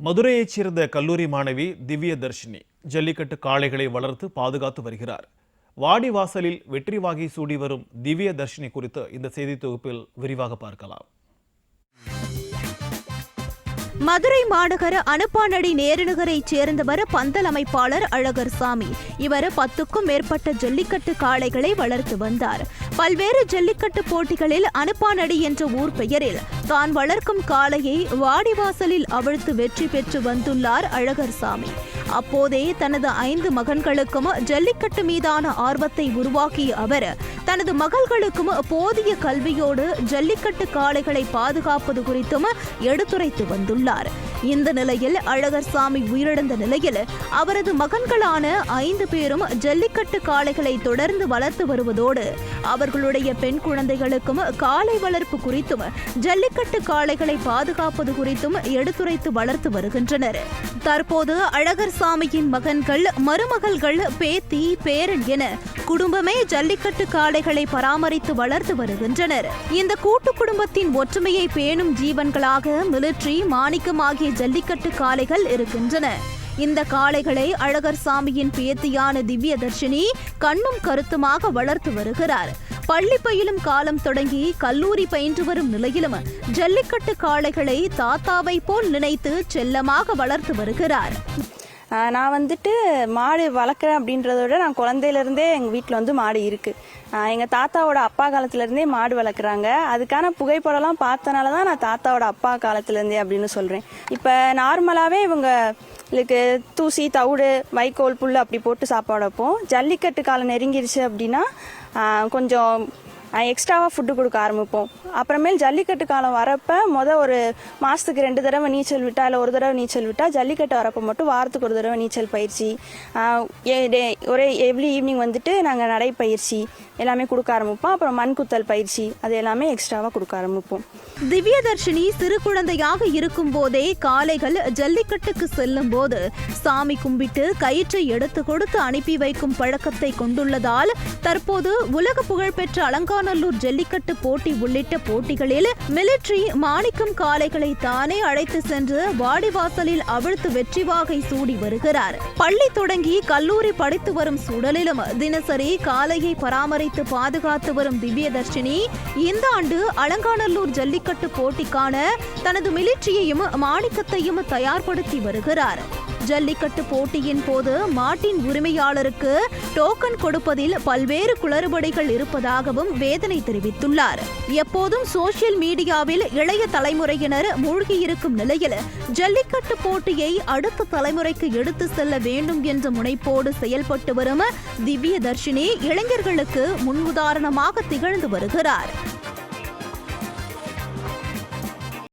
மதுரையைச் சேர்ந்த கல்லூரி மாணவி திவ்ய தர்ஷினி ஜல்லிக்கட்டு காளைகளை வளர்த்து பாதுகாத்து வருகிறார். வாடி வாசலில் வெற்றி வாகி சூடி வரும் திவ்ய தர்ஷினி குறித்து இந்த செய்தி தொகுப்பில் விரிவாக பார்க்கலாம். மதுரை மாநகர அனுப்பானடி நேருநகரைச் சேர்ந்தவர் பந்தல் அமைப்பாளர் அழகர் சாமி. இவர் பத்துக்கும் மேற்பட்ட ஜல்லிக்கட்டு காளைகளை வளர்த்து வந்தார். பல்வேறு ஜல்லிக்கட்டு போட்டிகளில் அனுப்பானடி என்ற ஊர் பெயரில் தான் வளர்க்கும் காளையை வாடிவாசலில் அவிழ்த்து வெற்றி பெற்று வந்துள்ளார் அழகர் சாமி அப்போதே தனது ஐந்து மகன்களுக்கும் ஜல்லிக்கட்டு மீதான ஆர்வத்தை உருவாக்கிய அவர் தனது மகள்களுக்கும் போதிய கல்வியோடு ஜல்லிக்கட்டு காளைகளை பாதுகாப்பது குறித்தும் எடுத்துரைத்து வந்துள்ளார். இந்த நிலையில் அழகர் சாமி உயிரிழந்த நிலையில் அவரது மகன்களான ஐந்து பேரும் ஜல்லிக்கட்டு காளைகளை தொடர்ந்து வளர்த்து வருவதோடு அவர்களுடைய பெண் குழந்தைகளுக்கும் காளை வளர்ப்பு குறித்தும் ஜல்லிக்கட்டு காளைகளை பாதுகாப்பது குறித்தும் எடுத்துரைத்து வளர்த்து வருகின்றனர். தற்போது அழகர் சாமியின் மகன்கள் மருமகள்கள் பேத்தி பேரன் என குடும்பமே ஜல்லிக்கட்டு காளைகளை பராமரித்து வளர்த்து வருகின்றனர். இந்த கூட்டு குடும்பத்தின் ஒற்றுமையை பேணும் ஜீவன்களாக மிலிட்ரி மாணிக்கம் ஆகிய ஜல்லிக்கட்டு காளைகள் இருக்கின்றன. இந்த காளைகளை அழகர் சாமியின் பேத்தியான திவ்ய தர்ஷினி கண்ணும் கருத்துமாக வளர்த்து வருகிறார். பள்ளி பயிலும் காலம் தொடங்கி கல்லூரி பயின்று வரும் நிலையிலும் ஜல்லிக்கட்டு காளைகளை தாத்தாவை போல் நினைத்து செல்லமாக வளர்த்து வருகிறார். நான் வந்துட்டு மாடு வளர்க்குறேன் அப்படின்றத விட நான் குழந்தையிலேருந்தே எங்கள் வீட்டில் வந்து மாடு இருக்குது எங்கள் தாத்தாவோட அப்பா காலத்துலேருந்தே மாடு வளர்க்குறாங்க. அதுக்கான புகைப்படம்லாம் பார்த்தனால தான் நான் தாத்தாவோட அப்பா காலத்துலேருந்தே அப்படின்னு சொல்கிறேன் இப்போ நார்மலாகவே இவங்க இதுக்கு தூசி தவிடு வைக்கோல் புல் அப்படி போட்டு சாப்பாடு வைப்போம். ஜல்லிக்கட்டு காலம் நெருங்கிருச்சு அப்படின்னா கொஞ்சம் எக்ஸ்ட்ராவாக ஃபுட்டு கொடுக்க ஆரம்பிப்போம். அப்புறமேல் ஜல்லிக்கட்டு காலம் வரப்போ மொதல் ஒரு மாதத்துக்கு ரெண்டு தடவை நீச்சல் விட்டால் இல்லை ஒரு தடவை நீச்சல் விட்டால் ஜல்லிக்கட்டு வரப்போ மட்டும் வாரத்துக்கு ஒரு தடவை நீச்சல் பயிற்சி. ஏ- டே- ஒரே எவ்ரி ஈவினிங் வந்துட்டு நாங்கள் நடைப்பயிற்சி எல்லாமே கொடுக்க ஆரம்பிப்போம். அப்புறம் மண் குத்தல் பயிற்சி அது எல்லாமே எக்ஸ்ட்ராவாக கொடுக்க ஆரம்பிப்போம். திவ்யதர்ஷினி சிறு குழந்தையாக இருக்கும் போதே காளைகள் ஜல்லிக்கட்டுக்கு செல்லும் போது சாமி கும்பிட்டு கயிற்றை எடுத்து கொடுத்து அனுப்பி வைக்கும் பழக்கத்தை கொண்டுள்ளதால் தற்போது உலக புகழ்பெற்ற திருவானல்லூர் ஜல்லிக்கட்டு போட்டி உள்ளிட்ட போட்டிகளில் மிலிட்ரி மாணிக்கம் காளைகளை தானே அழைத்து சென்று வாடிவாசலில் அவிழ்த்து வெற்றி வாகை சூடி வருகிறார். பள்ளி தொடங்கி கல்லூரி படித்து வரும் சூழலிலும் தினசரி காளையை பராமரித்து பாதுகாத்து வரும் திவ்யதர்ஷினி இந்த ஆண்டு அலங்காநல்லூர் ஜல்லிக்கட்டு போட்டிக்கான தனது மிலிட்ரியையும் மாணிக்கத்தையும் தயார்படுத்தி வருகிறார். ஜல்லிக்கட்டு போட்டியின் போது மாட்டின் உரிமையாளருக்கு டோக்கன் கொடுப்பதில் பல்வேறு குளறுபடிகள் இருப்பதாகவும் வேதனை தெரிவித்துள்ளார். எப்போதும் சோசியல் மீடியாவில் இளைய தலைமுறையினர் மூழ்கியிருக்கும் நிலையில் ஜல்லிக்கட்டு போட்டியை அடுத்த தலைமுறைக்கு எடுத்து செல்ல வேண்டும் என்ற முனைப்போடு செயல்பட்டு வரும் திவ்ய தர்ஷினி இளைஞர்களுக்கு முன்னுதாரணமாக திகழ்ந்து வருகிறார்.